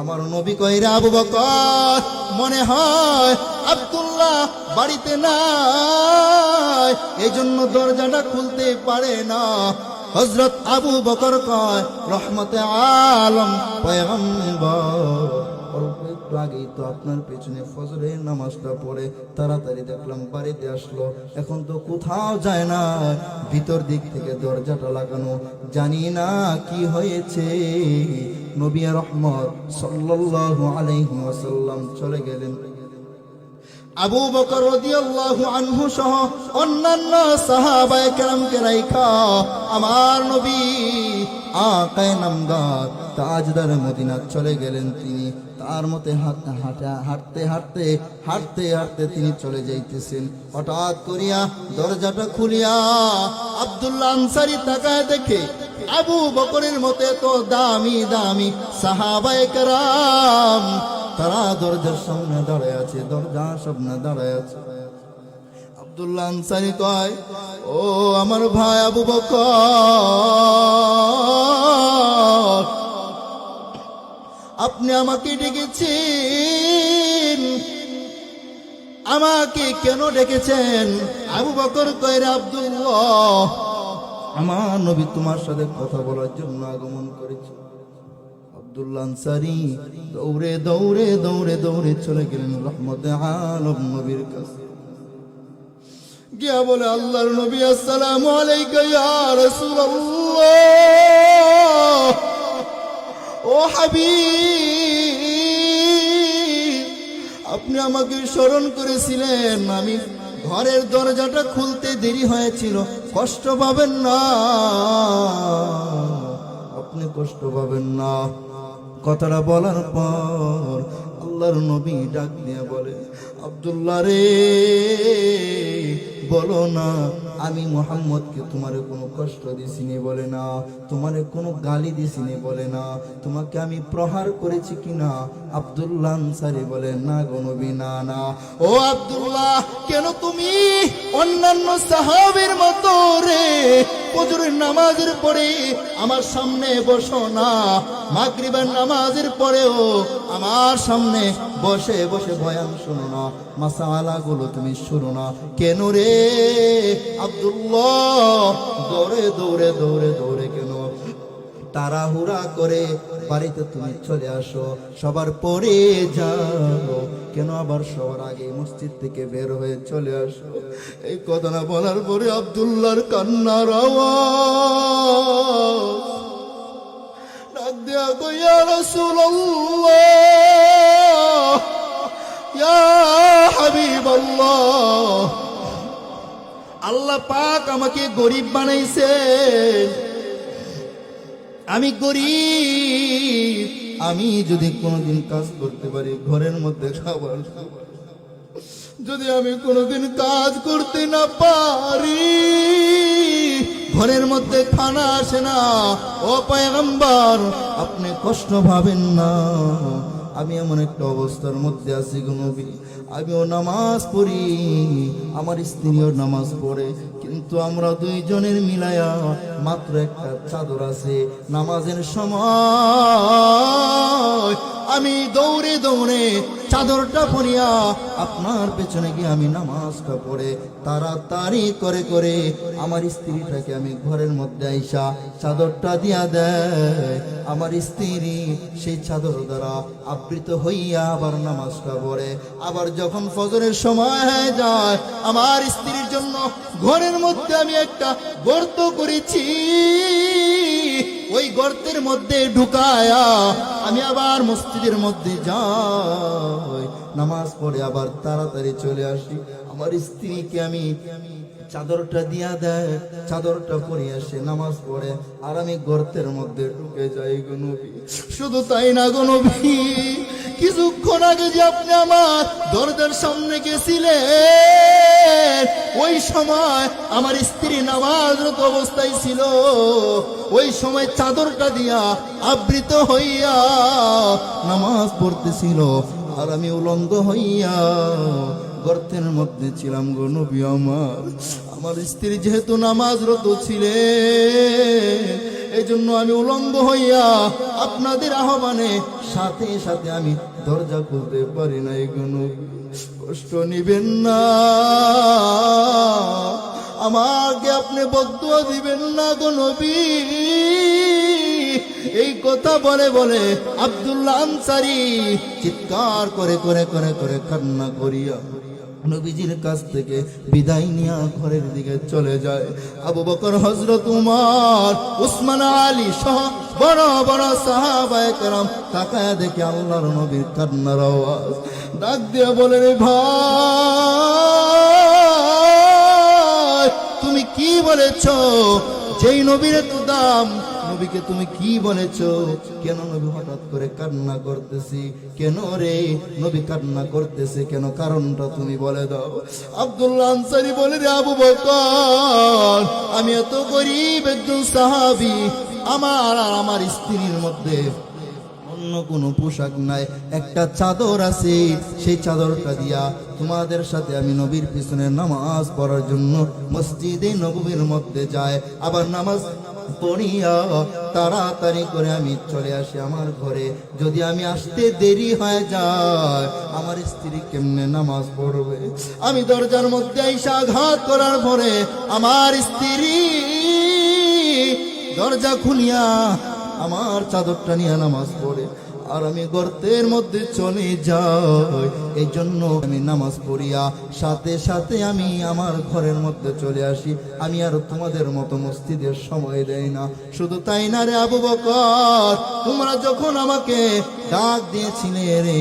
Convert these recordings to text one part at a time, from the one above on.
আমার নবী কইরা আবু বকর, মনে হয় আব্দুল্লাহ বাড়িতে নাই। এই জন্য দরজাটা খুলতে পারে না। হজরত আবু বকর কয়, রহমতে আলম, পয়গম্বর। একটু আগেই তো আপনার পেছনে ফজরের নামাজটা পড়ে তাড়াতাড়ি দেখলাম বাড়িতে আসলো। এখন তো কোথাও যায় না। ভিতর দিক থেকে দরজাটা লাগানো। জানি না কি হয়েছে। নবী রহমত সাল্লাল্লাহু আলাইহি ওয়াসাল্লাম চলে গেলেন। আবু বকর রাদিয়াল্লাহু আনহু সহ অন্যান্য সাহাবায়ে কেরামকে রাইখা আমার নবী আকায়ে নামদার তাজদার মদিনা চলে গেলেন তিনি। তার মতে হাঁটা হাঁটতে হাঁটতে হাঁটতে হাঁটতে তিনি চলে যাইতেছেন। হঠাৎ করিয়া দরজাটা খুলিয়া আব্দুল্লাহ আনসারি তাকায় দেখে, আবু বকরের মতে তো দামি দামি সাহাবায়ে কেরাম। তারা দরজার সামনে দাঁড়ায় আছে দরজার সামনে দাঁড়ায় আছে। আব্দুল্লাহ আনসারি কয়, ও আমার ভাই আবু বকর আপনি আমাকে ডেকেছেন। আমাকে কেন ডেকেছেন? আবু বকর কয়রা আব্দুল্লাহ, আমার নবী তোমার সাথে কথা বলার জন্য আগমন করেছে। আব্দুল্লাহ আনসারি দৌড়ে দৌড়ে দৌড়ে দৌড়ে চলে গেলেন রহমতে আলম নবীর কাছে। গিয়া বলে, আল্লাহর নবী, আসসালামু আলাইকা ইয়া রাসূলুল্লাহ। ও হাবিব, আপনি আমাকে স্মরণ করেছিলেন, আমি ঘরের দরজাটা খুলতে দেরি হয়েছিল, কষ্ট পাবেন না। আপনি কষ্ট পাবেন না। কথাটা বলার পর আল্লাহর নবী ডাক দিয়ে বলে, আব্দুল্লাহ রে বলো না, আমি মোহাম্মদকে তোমারে কোনো কষ্ট দিছিনি বলে না, তোমারে কোনো গালি দিছি দিছিনি বলে না, তোমাকে আমি প্রহার করেছি কিনা? আব্দুল্লাহ আনসারি বলে, না গো নবী, না না। ও আব্দুল্লাহ, কেন তুমি অন্যান্য সাহাবের মতো রে ফজরের নামাজের পরে আমার সামনে বসো না, মাগরিবের নামাজের পরেও আমার সামনে বসে বসে বয়ান শুনো না মাসালা গুলো তুমি শুনো না। কেন রে আব্দুল্লাহ? দৌড়ে দৌড়ে দৌড়ে দৌড়ে কেন? তাড়াহুড়া করে বাড়িতে তুমি চলে আসো, সবার পরে যাও কেন আবার সবার আগে মসজিদ থেকে বের হয়ে চলে আসো? এই কথাটা বলার পরে আব্দুল্লাহর কান্নার আওয়াজ। ডাক দেয়া গো, ইয়া পাক আমাকে গরিব বানাইছেন আমি গরিব। আমি যদি কোনোদিন কাজ করতে পারি, ঘরের মধ্যে খাবার। যদি আমি কোনোদিন কাজ করতে না পারি, ঘরের মধ্যে খানা আসে না। ও পয়গম্বর, আপনি কষ্ট ভাবেন না। আমি এমন একটা অবস্থার মধ্যে আছি কোনো আমিও নামাজ পড়ি, আমার স্ত্রীও নামাজ পড়ে, কিন্তু আমরা দুইজনের মিলায়া মাত্র একটা চাদর আছে। নামাজের সময় আমি দৌড়ে দৌড়ে চাদরটা পরিয়া আপনার পেছনে গিয়ে আমি নামাজটা পড়ে তাড়াতাড়ি করে করে আমার স্ত্রীটাকে আমি ঘরের মধ্যে আইসা চাদরটা দিয়া দেয়। আমার স্ত্রী সেই চাদর দ্বারা আবৃত হইয়া আবার নামাজটা পড়ে। আবার যখন ফজরের সময় হয়ে যায়, আমার স্ত্রীর জন্য ঘরের মধ্যে আমি একটা গর্ত করেছি। ওই গর্তের মধ্যে ঢুকায়া আমি আবার মসজিদের মধ্যে যাই। নামাজ পড়ে আবার তাড়াতাড়ি চলে আসি। আমার স্ত্রীকে আমি চাদরটা দিয়া দেয়, চাদরটা পরে আসে নামাজ পড়ে আর আমি গর্তের মধ্যে ঢুকে যাই গো নবী। শুধু তাই না গো নবী, কিছুক্ষণ আগে যে আপনি আমার দরজার সামনে গেছিলেন ওই সময় আমার স্ত্রী নামাজরত অবস্থায় ছিল। ওই সময় চাদরটা দিয়া আবৃত হইয়া নামাজ পড়তেছিল। আর আমি উলঙ্গ হইয়া গর্তের মধ্যে ছিলাম গো নবী আমার। আমার স্ত্রী যেহেতু নামাজরত ছিলে এই জন্য আমি উলঙ্গ হইয়া আপনাদের আহ্বানে সাথে সাথে আমি দরজা খুলতে পারি না এগুলো কষ্ট নিবেন না। আমাকে আপনি বদুয়া দিবেন না গো নবী। এই কথা বলে বলে আব্দুল্লাহ আনসারি চিৎকার করে করে করে করে কান্না করিয়া নবীজির কাছ থেকে বিদায় নিয়ে ঘরের দিকে চলে যায়। আবু বকর হজরত উমার, উসমান, আলী সহ বড় বড় সাহাবায়ে কেরাম তাকায় দেখে আল্লাহর নবীর কান্নার আওয়াজ। ডাক দিয়ে বলে, রে ভাই, তুমি কি বলেছ? যেই নবীর এত দাম নবীকে তুমি কি বলেছ? কেন নবী হঠাৎ করে কান্না করতেছি? কেন রে নবী কান্না করতেছে? কেন কারণটা তুমি বলে দাও। আব্দুল্লাহ আনসারি বলে, রে আবু বকর, আমি এত গরিব একজন সাহাবি। আমার আর আমার স্ত্রীর মধ্যে অন্য কোনো পোশাক নাই। একটা চাদর আছে, সেই চাদরটা দিয়া তোমাদের সাথে আমি নবীর পিছনে নামাজ পড়ার জন্য মসজিদে নবীর মধ্যে যায় আবার নামাজ পড়িয়া তাড়াতাড়ি করে আমি চলে আসি আমার ঘরে। যদি আমি আসতে দেরি হয়ে যায়, আমার স্ত্রী কেমনে নামাজ পড়বে? আমি দরজার মধ্যে আইসা আঘাত করার পরে আমার স্ত্রী দরজা খুলিয়া আমার চাদরটা নিয়ে নামাজ পড়ে। আর আমি গর্তের মধ্যে চলে যাই। এই জন্য আমি নামাজ পড়িয়া সাথে সাথে আমি আমার ঘরের মধ্যে চলে আসি। আমি আর তোমাদের মতো মসজিদের সময় দেই না। শুধু তাই না রে আবু বকর? তোমরা যখন আমাকে ডাক দিয়েছিলে রে,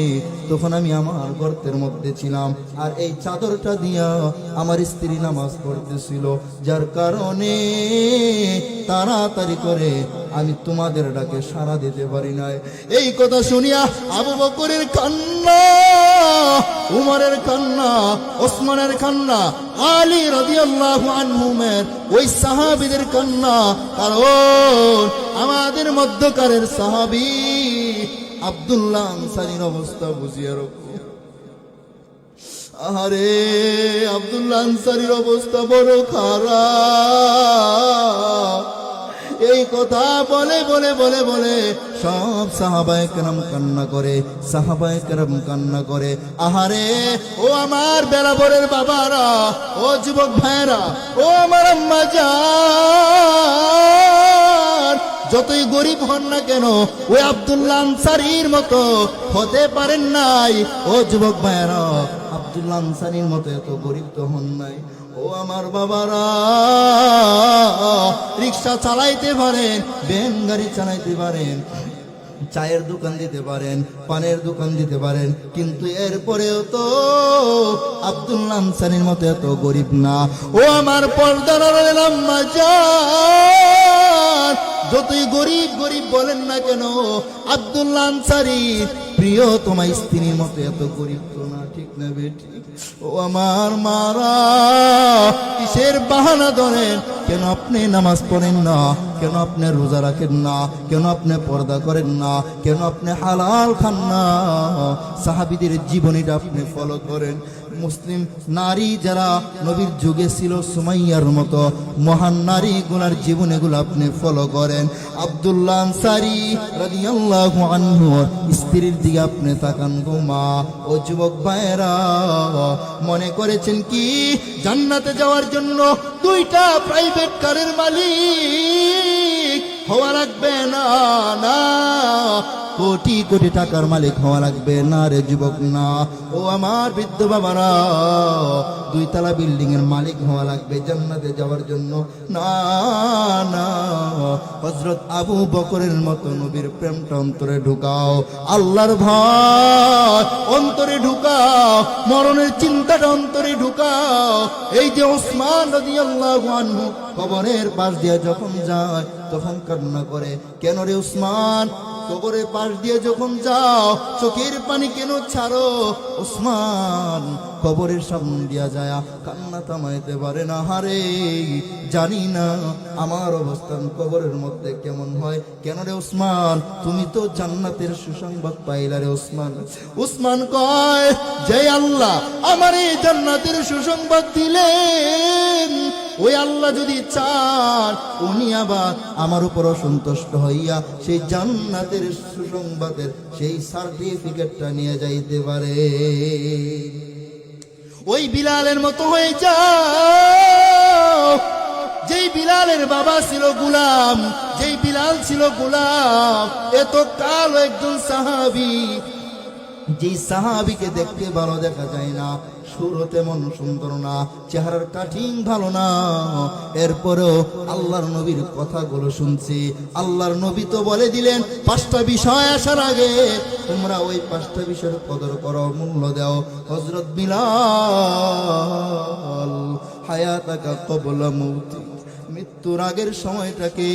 তখন আমি আমার গর্তের মধ্যে ছিলাম। আর এই চাদরটা দিয়া আমার স্ত্রী নামাজ পড়তেছিল। যার কারণে তাড়াতাড়ি করে আমি তোমাদের ডাকে সাড়া দিতে পারি নাই। এই কথা শুনিয়া আবু বকরের কান্না উমরের কান্না ওসমানের কান্না আলী রাদিয়াল্লাহু আনহুমের ওই সাহাবীদের কান্না কারণ আমাদের মধ্যকারের সাহাবি আব্দুল্লাহ আনসারির অবস্থা বুঝিয়া রাখো। আরে আব্দুল্লাহ আনসারীর অবস্থা বড় খারাপ। এই কথা বলে বলে বলে বলে সব সাহাবায় কেরাম কান্না করে, সাহাবায় কেরাম কান্না করে। আহারে, ও আমার বেড়াবরের বাবারা, ও যুবক ভাইরা ও আমার আম্মা যতই গরিব হন না কেন, ওই আব্দুল্লাহ আনসারির মতো হতে পারেন নাই। ও যুবক ভাইরা আব্দুল্লাহ আনসারির মতো এত গরিব তো হন নাই। ও আমার বাবারা, রিক্সা চালাইতে পারেন, ভ্যান গাড়ি চালাইতে পারেন, চায়ের দোকান দিতে পারেন, পানের দোকান দিতে পারেন, কিন্তু এরপরেও তো আব্দুল্লাহ আনসারির মতো এত গরিব না। ও আমার পর্দার যতই গরিব গরিব বলেন না কেন, আব্দুল্লাহ আনসারি, প্রিয়, তোমার স্ত্রীর মতো এত গরিব তো না, ঠিক না বেটি? ও আমার মারা, কিসের বাহানা ধরেন? কেন আপনি নামাজ পড়েন না? কেন আপনি রোজা রাখেন না? কেন আপনি পর্দা করেন না? কেন আপনি হালাল খান না? সাহাবিদের জীবনীটা আপনি ফলো করেন। মুসলিম নারী যারা নবীর যুগে ছিল সুমাইয়ার মতো মহান নারী গুলার জীবনীগুলো আপনি ফলো করেন। আব্দুল্লাহ আনসারি রাদিয়াল্লাহু আনহু, স্ত্রীর দিকে আপনি তাকান গো মা, ও যুবক ভাইরা মনে করেছেন কি? জান্নাতে যাওয়ার জন্য দুইটা প্রাইভেট কারের মালিক হওয়া লাগবে? না না। কোটি কোটি টাকার মালিক হওয়া লাগবে। না রে যুবক, না। ও আমার বৃদ্ধ বাবারা দুই তলা বিল্ডিং এর মালিক হওয়া লাগবে জান্নাতে যাওয়ার জন্য। না হজরত আবু বকরের মতো নবীর প্রেমটা অন্তরে ঢুকাও। আল্লাহর ভয় অন্তরে ঢুকাও। মরণের চিন্তাটা অন্তরে ঢুকাও। এই যে ওসমান রাদিয়াল্লাহু আনহু কবরের পাশ দিয়ে যখন যায়, তখন কান্না করে, কেন রে উসমান কবরে পাশ দিয়ে যখন যাও, চোখের পানি কেন ছাড়ো? ওসমান কবরের সামনে দিয়া যায়, কান্না থামাইতে পারে না। হারে জানি না আমার অবস্থান কবরের মধ্যে কেমন হয়। কেন রে ওসমান? তুমি তো জান্নাতের সুসংবাদ পাইলা রে ওসমান। ওসমান কয় যে আল্লাহ, আমার এই জান্নাতের সুসংবাদ দিলেন। ওই আল্লাহ যদি চান, উনি আবার আমার উপর অসন্তুষ্ট হইয়া সেই জান্নাতের সুসংবাদের সেই সার্টিফিকেটটা নিয়ে যাইতে পারে। ওই বিলালের মতো হয়ে যাও, যেই বিলালের বাবা ছিল গুলাম, যেই বিলাল ছিল গুলাম এত কালো একজন সাহাবি যেই সাহাবিকে দেখতে ভালো দেখা যায় না, সুর তেমন সুন্দর না, চেহারার কাঠিং ভালো না। এরপরেও আল্লাহর নবীর কথাগুলো শুনছি। আল্লাহর নবী তো বলে দিলেন, পাঁচটা বিষয় আসার আগে তোমরা ওই পাঁচটা বিষয়ের কদর করো, মূল্য দাও। হজরত বিলাল, হায়াতাকা কবলা মৌতি। মৃত্যুর আগের সময়টাকে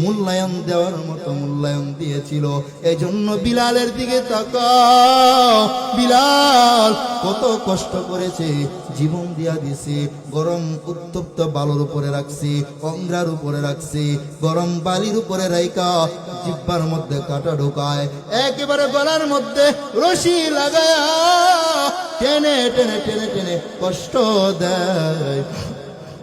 মূল্যায়ন দেওয়ার মতো মূল্যায়ন দিয়েছিল। জন্য বিলালের দিকে বিলাল কত কষ্ট করেছে, জীবন দিয়া দিছে, গরম উত্তপ্ত বালুর উপরে রাখছি, অঙ্গার উপরে রাখছি, গরম বালির উপরে রাইকা জিব্বার মধ্যে কাটা ঢোকায়, একেবারে গলার মধ্যে রশি লাগায়া টেনে টেনে টেনে টেনে কষ্ট দেয়।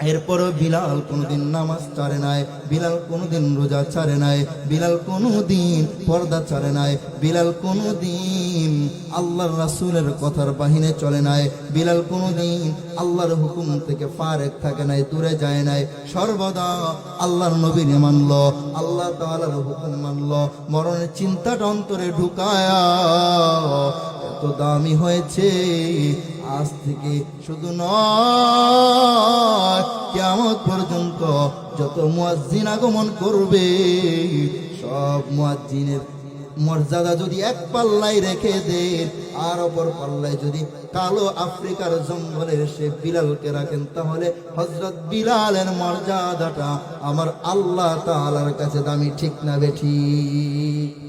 এরপরও বিলাল কোনোদিন নামাজ ছাড়ে নাই, বিলাল কোনোদিন রোজা ছাড়ে নাই, বিলাল কোনোদিন পর্দা ছাড়ে নাই, বিলাল কোনোদিন আল্লাহর রাসুলের কথার বাহিনে চলে নাই, বিলাল কোনোদিন আল্লাহর হুকুম থেকে ফারেক থাকে নাই, দূরে যায় নাই। সর্বদা আল্লাহর নবীর মানল, আল্লাহ তাআলার হুকুম মানল, মরণের চিন্তাটা অন্তরে ঢুকায়া এত দামি হয়েছে আজ থেকে শুধু নয় কেমন পর্যন্ত যত মুয়াজ্জিন আগমন করবে, সব মুয়াজ্জিনের মর্যাদা যদি এক পাল্লায় রেখে দেন আর অপর পাল্লায় যদি কালো আফ্রিকার জঙ্গলের সে বিলালকে রাখেন, তাহলে হজরত বিলালের মর্যাদাটা আমার আল্লাহ তাআলার কাছে দামি ঠিক না বেঠিক